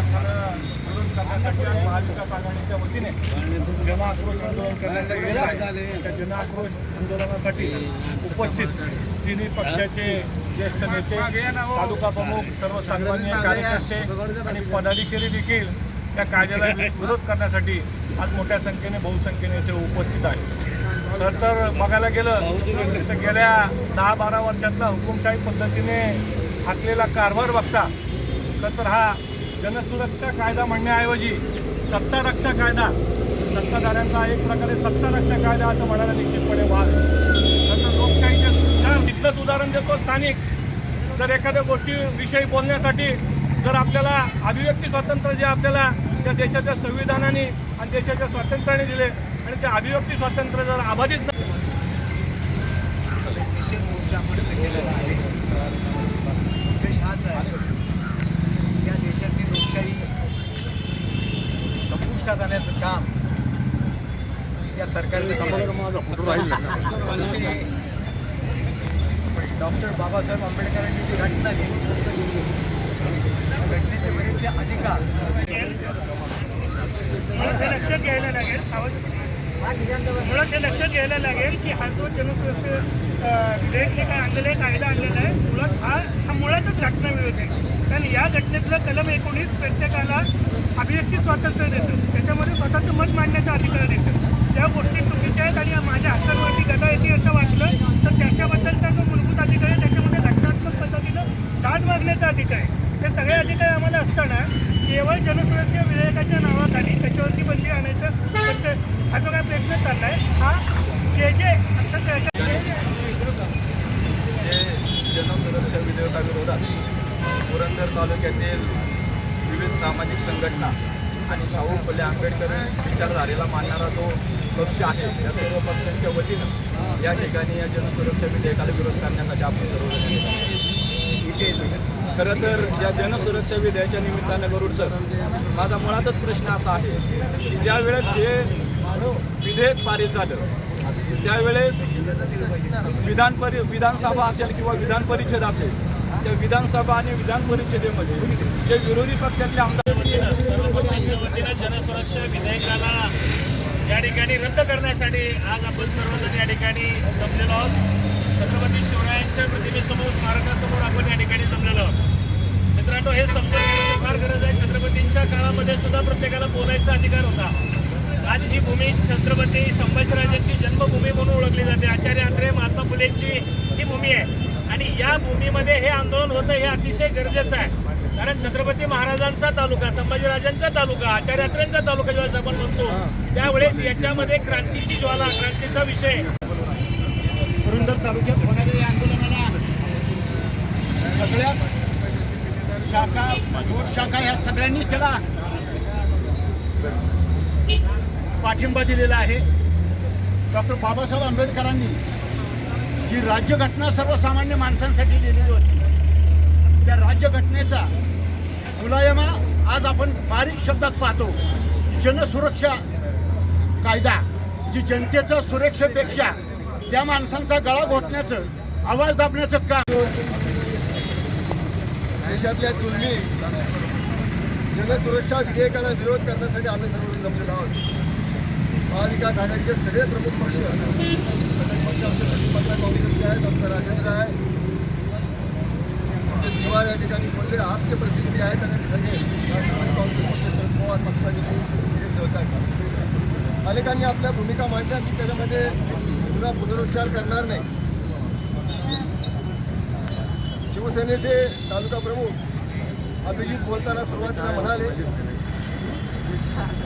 खऱ्या विरोध करण्यासाठी आज महाविकास आघाडीच्या वतीने जनआक्रोश आंदोलन करण्यात त्या जनआक्रोश आंदोलनासाठी उपस्थित तिन्ही पक्षाचे ज्येष्ठ नेते तालुका प्रमुख सर्वसामान्य कार्यकर्ते आणि पदाधिकारी देखील त्या कायद्याला विरोध करण्यासाठी आज मोठ्या संख्येने बहुसंख्येने ते उपस्थित आहे तर तर बघायला गेलं तर गेल्या दहा बारा वर्षातला हुकुमशाही पद्धतीने हाकलेला कारभार बघता खरं तर हा जनसुरक्षा कायदा म्हणण्याऐवजी सत्ता रक्षा कायदा सत्ताधाऱ्यांचा एक प्रकारे सत्ता रक्षा कायदा असं म्हणायला निश्चितपणे वाद नंतर लोकशाहीचे सुद्धा तिथलंच उदाहरण देतो स्थानिक. जर एखाद्या गोष्टीविषयी बोलण्यासाठी जर आपल्याला अभिव्यक्ती स्वातंत्र्य जे आपल्याला त्या देशाच्या संविधानाने आणि देशाच्या स्वातंत्र्याने दिले आणि ते अभिव्यक्ती स्वातंत्र्य जर अबाधित निषेध मोर्चा आपण केलेला आहे. उद्देश हाच आहे. लोकशाही संपुष्टात आणण्याचं काम या सरकारने डॉक्टर बाबासाहेब आंबेडकरांनी जी घटना केली घटनेचे बरेचसे अधिकार मुळात लक्षात घ्यायला लागेल मुळात हे लक्षात घ्यायला लागेल की हा जो जनसुरक्षा विधेयक जे काय आणलेलं आहे कायदा आणलेला आहे मुळात हा हा मुळातच घटना विरोध आहे. कारण या घटनेतलं कलम एकोणीस प्रत्येकाला अभिव्यक्ती स्वातंत्र्य देतं. त्याच्यामध्ये स्वतःचं मत मांडण्याचा अधिकार देतं. ज्या गोष्टी चुकीच्या आहेत आणि माझ्या हातांवरती गदा येते असं वाटलं तर त्याच्याबद्दलचा जो मूलभूत अधिकार आहे त्याच्यामध्ये घटनात्मक पद्धतीनं दाद मागण्याचा अधिकार आहे. हे सगळे अधिकार आम्हाला असताना केवळ जनसुरक्षा विधेयकाच्या नावाखाली त्याच्यावरती बंदी आणायचं म्हणजे हा जो काय प्रयत्न चाललाय हा जे जे आता जे जनसुरक्षा विधेयकाविरोधात पुरंदर तालुक्यातील विविध सामाजिक संघटना आणि शाहू फुले आंबेडकर विचारधारेला मानणारा जो पक्ष आहे. या सर्व पक्षांच्या वतीनं या ठिकाणी या जनसुरक्षा विधेयकाला विरोध करण्यासाठी आपण सर्व येत खरं तर या जनसुरक्षा विधेयकाच्या निमित्तानं गरुड सर माझा मुळातच प्रश्न असा आहे की ज्या वेळेस हे विधेयक पारित झालं त्यावेळेस विधान परि विधानसभा असेल किंवा विधान परिषद असेल त्या विधानसभा आणि विधान परिषदेमध्ये जे विरोधी पक्षातले आमदार सर्व पक्षांच्या वतीनं जनसुरक्षा विधेयकाला या ठिकाणी रद्द करण्यासाठी आज आपण सर्वजण या ठिकाणी जमलेलो आहोत. छत्रपती शिवरायांच्या प्रतिमेसमोर स्मारकासमोर आपण या ठिकाणी जमलेलो आहोत. मित्रांनो हे समजून फार गरज आहे. छत्रपतींच्या काळामध्ये सुद्धा प्रत्येकाला बोलायचा अधिकार होता. आज ही भूमी छत्रपती संभाजीराजांची जन्मभूमी म्हणून ओळखली जाते. आचार्य आत्रे महात्मा फुलेंची ही भूमी आहे. आणि या भूमीमध्ये हे आंदोलन होतं हे अतिशय गरजेचं आहे. कारण छत्रपती महाराजांचा तालुका संभाजीराजांचा तालुका आचार्यात्र्यांचा तालुका ज्यावेळेस आपण म्हणतो त्यावेळेस याच्यामध्ये क्रांतीची ज्वाला क्रांतीचा विषय. पुरंदर तालुक्यात होणाऱ्या या आंदोलनाला सगळ्या शाखा गोट शाखा ह्या सगळ्यांनीच त्याला पाठिंबा दिलेला आहे. डॉक्टर बाबासाहेब आंबेडकरांनी जी राज्यघटना सर्वसामान्य माणसांसाठी लिहिलेली होती. त्या राज्यघटनेचा मुलायमा आज आपण बारीक शब्दात पाहतो. जनसुरक्षा कायदा जी जनतेच्या सुरक्षेपेक्षा त्या माणसांचा गळा घोटण्याचं आवाज दाबण्याचं काम. देशातल्या जुलमी जनसुरक्षा विधेयकाला विरोध करण्यासाठी आम्ही सर्वजण जमलेलो आहोत. महाविकास आघाडीचे सगळे प्रमुख पक्ष प्रमुख आमचे प्रतिपक्ष काँग्रेसचे आहे डॉक्टर राजेंद्र आहे आमचे दिवार या ठिकाणी बोलले आपचे प्रतिनिधी आहेत आणि सगळे राष्ट्रवादी काँग्रेस पक्ष शरद पवार पक्षाचे हे सहकारी अनेकांनी आपल्या भूमिका मांडल्या मी त्याच्यामध्ये पुन्हा पुनरुच्चार करणार नाही. शिवसेनेचे तालुका प्रमुख अभिजित बोलताना सुरुवातीला म्हणाले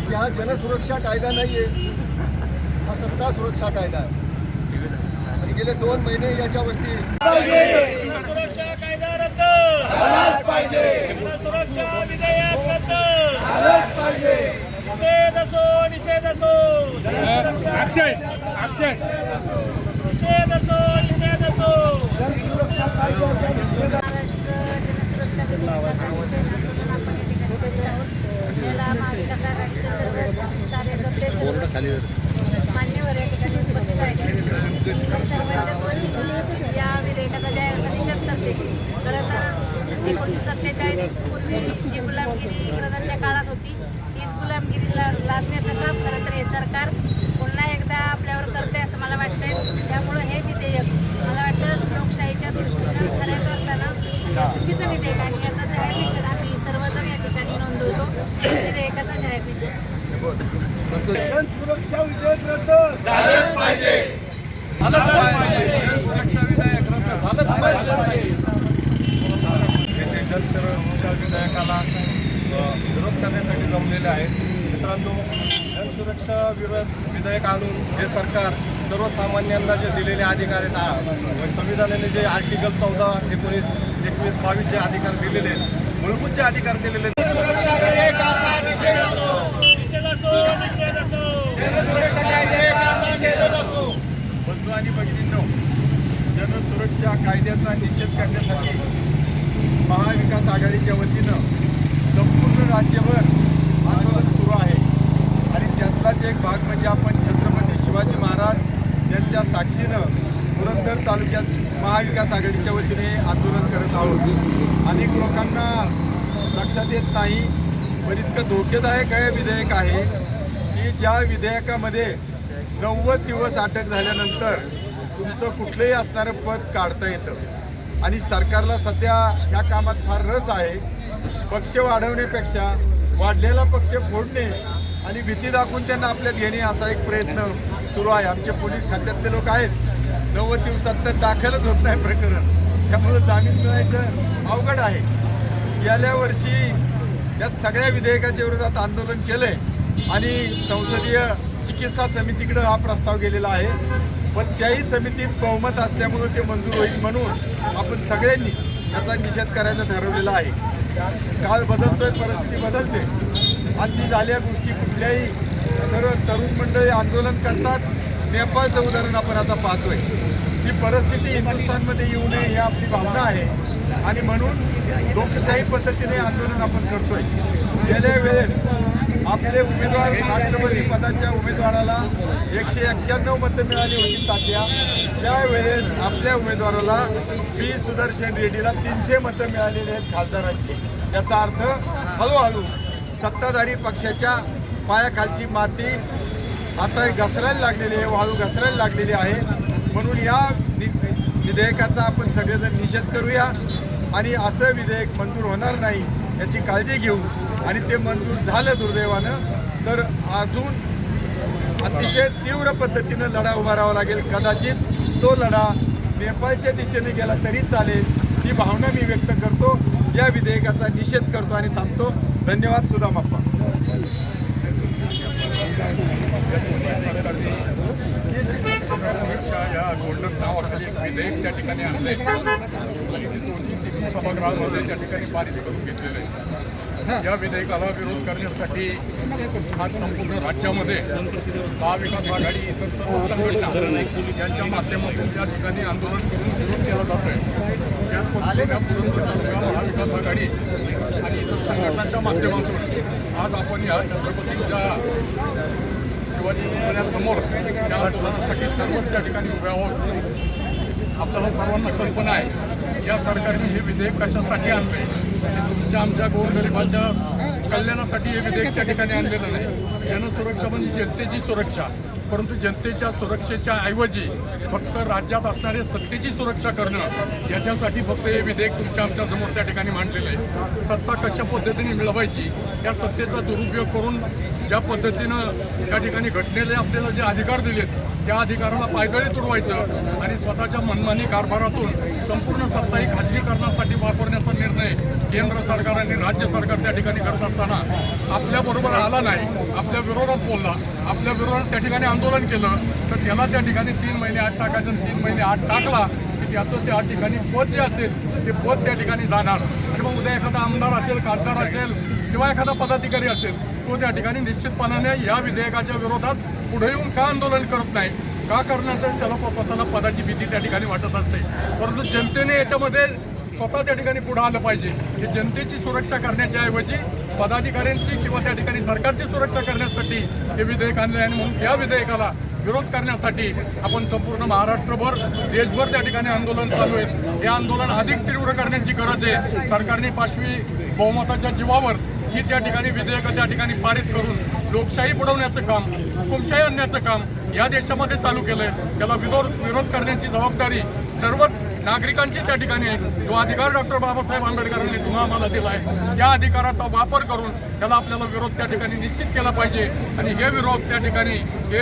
की हा जनसुरक्षा कायदा नाही आहे हा सत्ता सुरक्षा कायदा आहे. गेले दोन महिने याच्यावरती. सुरक्षा कायदा रद्द सुरक्षा विधेयक रद्द निषेध असो निषेध असो. अक्षय अक्षय. निषेध असो निषेध असो. महाराष्ट्र जनसुरक्षा विधेयकाचा निषेध आंदोलन आपण या ठिकाणी करीत आहोत. याला महाविकास आघाडीचे सर्व कार्यकर्ते सर्व या विधेयकाचा जाहीराचा निषेध करते खरं तर एकोणीसशे सत्तेचाळीस पूर्वी जी गुलामगिरी इंग्रजांच्या काळात होती तीच गुलामगिरीला लादण्याचं काम खरं तर सरकार पुन्हा एकदा आपल्यावर करते असं मला वाटतंय. त्यामुळं हे विधेयक मला वाटतं लोकशाहीच्या दृष्टीनं खऱ्याच अर्थानं हे चुकीचं विधेयक आणि याचा जाहीर निषेध आम्ही सर्वजण या ठिकाणी नोंदवतो. विधेयकाचा जाहीर निषेध. सुरक्षा विधेयक रद्द. झालंच पाहिजे. सुरक्षा विधायक रद्द झालंच पाहिजे. येथे जलसुरक्षा विधेयकाला विरोध करण्यासाठी जमलेले आहेत. मित्रांनो जलसुरक्षा विरोध विधेयक आणून हे सरकार सर्वसामान्यांना जे दिलेले अधिकार आहेत आ- संविधानाने जे आर्टिकल चौदा एकोणीस एकवीस बावीसचे अधिकार दिलेले आहेत मूलभूत जे अधिकार दिलेले आहेत बंधू आणि भगिनींनो जनसुरक्षा कायद्याचा निषेध करण्यासाठी महाविकास आघाडीच्या वतीनं संपूर्ण राज्यभर आंदोलन सुरू आहे. आणि त्यातलाच एक भाग म्हणजे आपण छत्रपती शिवाजी महाराज यांच्या साक्षीनं पुरंदर तालुक्यात महाविकास आघाडीच्या वतीने आंदोलन करत आहोत. अनेक लोकांना लक्षात येत नाही पण इतकं धोकेदायक हे विधेयक आहे. की ज्या विधेयकामध्ये नव्वद दिवस अटक झाल्यानंतर तुमचं कुठलंही असणारं पद काढता येतं. आणि सरकारला सध्या ह्या कामात फार रस आहे. पक्ष वाढवण्यापेक्षा वाढलेला पक्ष फोडणे आणि भीती दाखवून त्यांना आपल्यात घेणे असा एक प्रयत्न सुरू आहे. आमचे पोलीस खात्यातले लोक आहेत. नव्वद दिवसात तर दाखलच होत नाही प्रकरण. त्यामुळं जामीन मिळायचं अवघड आहे. गेल्या वर्षी या सगळ्या विधेयकाच्या विरोधात आंदोलन केलं आहे आणि संसदीय चिकित्सा समितीकडे हा प्रस्ताव गेलेला आहे. पण त्याही समितीत बहुमत असल्यामुळं ते मंजूर होईल म्हणून आपण सगळ्यांनी याचा निषेध करायचा ठरवलेला आहे. काल बदलतोय परिस्थिती बदलते. अति झाल्या गोष्टी कुठल्याही तर तरुण मंडळी आंदोलन करतात. नेपाळचं उदाहरण आपण आता पाहतोय. ही परिस्थिती हिंदुस्थानमध्ये येऊ नये ही आपली भावना आहे. आणि म्हणून लोकशाही पद्धतीने आंदोलन आपण करतोय. गेल्या वेळेस आपले उमेदवार राष्ट्रपती पदाच्या उमेदवाराला एकशे एक्क्याण्णव मतं मिळाली होती तात्या. त्यावेळेस आपल्या उमेदवाराला श्री सुदर्शन रेड्डीला तीनशे मतं मिळालेली आहेत खासदारांची. याचा अर्थ हळूहळू सत्ताधारी पक्षाच्या पायाखालची माती आता घसरायला लागलेली आहे वाळू घसरायला लागलेली आहे. म्हणून या विधेयकाचा आपण सगळेजण निषेध करूया. आणि असं विधेयक मंजूर होणार नाही याची काळजी घेऊ. आणि ते मंजूर झालं दुर्दैवानं तर अजून अतिशय तीव्र पद्धतीनं लढा उभारावा लागेल. कदाचित तो लढा नेपाळच्या दिशेने गेला तरी चालेल ही भावना मी व्यक्त करतो. या विधेयकाचा निषेध करतो आणि थांबतो. धन्यवाद सुदाम अप्पा या गोल्डन नावाखाली एक विधेयक त्या ठिकाणी आणले दोन्ही सभागृहामध्ये त्या ठिकाणी पारित करून घेतलेलं आहे. या विधेयकाला विरोध करण्यासाठी आज संपूर्ण राज्यामध्ये महाविकास आघाडी इतर सर्व संघटना यांच्या माध्यमातून त्या ठिकाणी आंदोलन करून विरोध केला जात आहे त्याच तालुका महाविकास आघाडी आणि इतर संघटनांच्या माध्यमातून? आज आपण या छत्रपतींच्या शिवाजी पुतळ्यासमोर या आंदोलनासाठी सर्वच त्या ठिकाणी उभे आहोत. आपल्याला सर्वांना कल्पना आहे या सरकारने हे विधेयक कशासाठी आणले तुमच्या आमच्या गोरगरिबाच्या कल्याणासाठी हे विधेयक त्या ठिकाणी आणलेलं नाही. जनसुरक्षा म्हणजे जनतेची सुरक्षा. परंतु जनतेच्या सुरक्षेच्या ऐवजी फक्त राज्यात असणारे सत्तेची सुरक्षा करणं याच्यासाठी फक्त हे विधेयक तुमच्या आमच्यासमोर त्या ठिकाणी मांडलेलं आहे. सत्ता कशा पद्धतीने मिळवायची या सत्तेचा दुरुपयोग करून ज्या पद्धतीनं त्या ठिकाणी घटनेले आपल्याला जे अधिकार दिलेत त्या अधिकाराला पायदळी तुडवायचं आणि स्वतःच्या मनमानी कारभारातून संपूर्ण सत्ता ही खाजगीकरणासाठी वापरण्याचा निर्णय केंद्र सरकार आणि राज्य सरकार त्या ठिकाणी करत असताना आपल्याबरोबर आला नाही आपल्या विरोधात बोलला आपल्या विरोधात त्या ठिकाणी आंदोलन केलं तर त्याला त्या ठिकाणी तीन महिने आठ टाकायचं तीन महिने आठ टाकला की त्याचं त्या ठिकाणी पद जे असेल ते पद त्या ठिकाणी जाणार. आणि मग उद्या एखादा आमदार असेल खासदार असेल किंवा एखादा पदाधिकारी असेल तो त्या ठिकाणी निश्चितपणाने या विधेयकाच्या विरोधात पुढे येऊन का आंदोलन करत नाही? का करणार त्याला स्वतःला पदाची भीती त्या ठिकाणी वाटत असते. परंतु जनतेने याच्यामध्ये स्वतः त्या ठिकाणी पुढे आलं पाहिजे. की जनतेची सुरक्षा करण्याच्या ऐवजी पदाधिकाऱ्यांची किंवा त्या ठिकाणी सरकारची सुरक्षा करण्यासाठी हे विधेयक आणले आणि म्हणून या विधेयकाला विरोध करण्यासाठी आपण संपूर्ण महाराष्ट्रभर देशभर त्या ठिकाणी आंदोलन चालू आहे. हे आंदोलन अधिक तीव्र करण्याची गरज आहे. सरकारने पाशवी बहुमताच्या जीवावर ही त्या ठिकाणी विधेयकं त्या ठिकाणी पारित करून लोकशाही बुडवण्याचं काम हुकुमशाही आणण्याचं काम या देशामध्ये चालू केलंय. त्याला विरोध विरोध करण्याची जबाबदारी सर्वच नागरिकांची त्या ठिकाणी जो अधिकार डॉक्टर बाबासाहेब आंबेडकरांनी पुन्हा आम्हाला आहे त्या अधिकाराचा वापर करून त्याला आपल्याला विरोध त्या ठिकाणी निश्चित केला पाहिजे. आणि हे विरोध त्या ठिकाणी हे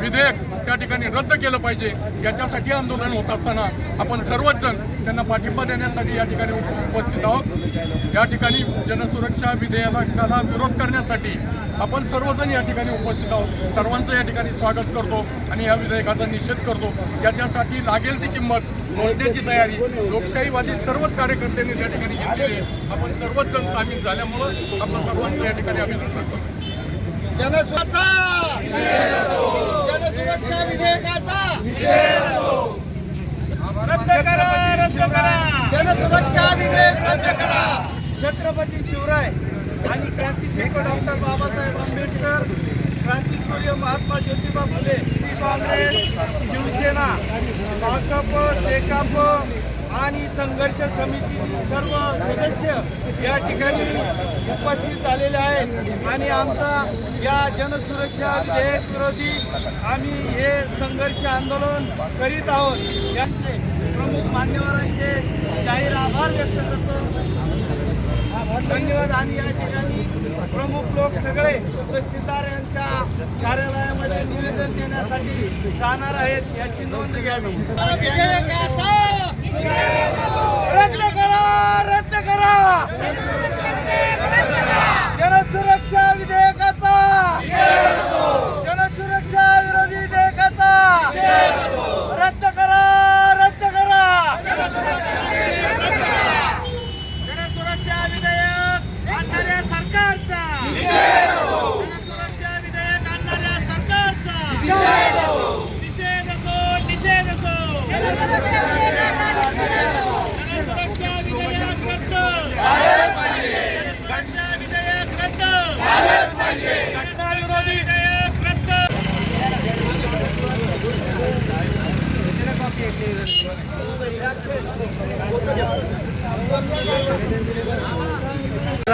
विधेयक त्या ठिकाणी रद्द केलं पाहिजे. याच्यासाठी आंदोलन होत असताना आपण सर्वच जण त्यांना पाठिंबा देण्यासाठी या ठिकाणी उपस्थित आहोत. या ठिकाणी जनसुरक्षा विधेयकाला विरोध करण्यासाठी आपण सर्वजण या ठिकाणी उपस्थित आहोत. सर्वांचं या ठिकाणी स्वागत करतो आणि या विधेयकाचा निषेध करतो. याच्यासाठी लागेल ती किंमत मोजण्याची तयारी. लोकशाहीवादी सर्वच कार्यकर्त्यांनी त्या ठिकाणी घेतलेली आहे. आपण सर्वच जण सामील झाल्यामुळं आपलं सर्वांचं या ठिकाणी अभिनंदन करतो जनसुरक्षा विधेयकाचा! रद्द करा रद्द करा! जनसुरक्षा विधेयक रद्द करा! छत्रपती शिवराय आणि क्रांतिशिल्प डॉक्टर बाबासाहेब आंबेडकर क्रांतीसूर्य महात्मा ज्योतिबा फुले काँग्रेस शिवसेना भाकप शेकाप आणि संघर्ष समिती सर्व सदस्य या ठिकाणी उपस्थित झालेले आहेत. आणि आमचा या जनसुरक्षा विधेयक विरोधी आम्ही हे संघर्ष आंदोलन करीत आहोत. यांचे प्रमुख मान्यवरांचे जाहीर आभार व्यक्त करतो. धन्यवाद. आणि या ठिकाणी प्रमुख लोक सगळे तहसीलदार यांच्या कार्यालयामध्ये निवेदन देण्यासाठी जाणार आहेत याची नोंद घ्यावी. रद्द करा रद्द करा. जनसुरक्षा विधेयकाचा.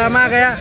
drama kayak